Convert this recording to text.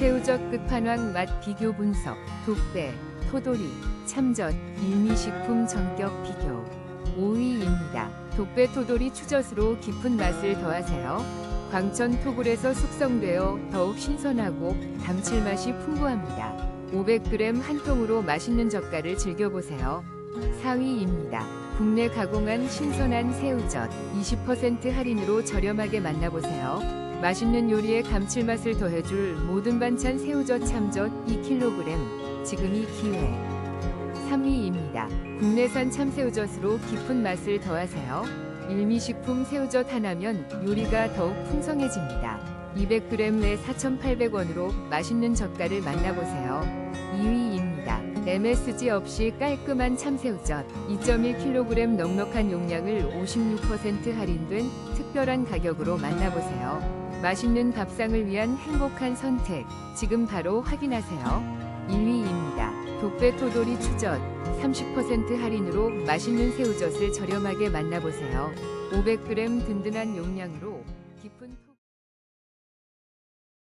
새우젓 끝판왕 맛 비교 분석, 독배, 토돌이, 참젓, 일미식품 전격 비교. 5위입니다. 독배 토돌이 추젓으로 깊은 맛을 더하세요. 광천 토굴에서 숙성되어 더욱 신선하고 감칠맛이 풍부합니다. 500g 한 통으로 맛있는 젓갈을 즐겨보세요. 4위입니다. 국내 가공한 신선한 새우젓 20% 할인으로 저렴하게 만나보세요. 맛있는 요리에 감칠맛을 더해줄 모든 반찬 새우젓 참젓 2kg 지금이 기회 3위입니다. 국내산 참새우젓으로 깊은 맛을 더하세요. 일미식품 새우젓 하나면 요리가 더욱 풍성해집니다. 200g에 4,800원으로 맛있는 젓갈을 만나보세요. 2위입니다. MSG 없이 깔끔한 참새우젓 2.1kg 넉넉한 용량을 56% 할인된 특별한 가격으로 만나보세요. 맛있는 밥상을 위한 행복한 선택 지금 바로 확인하세요. 1위입니다. 독배 토돌이 추젓 30% 할인으로 맛있는 새우젓을 저렴하게 만나보세요. 500g 든든한 용량으로 깊은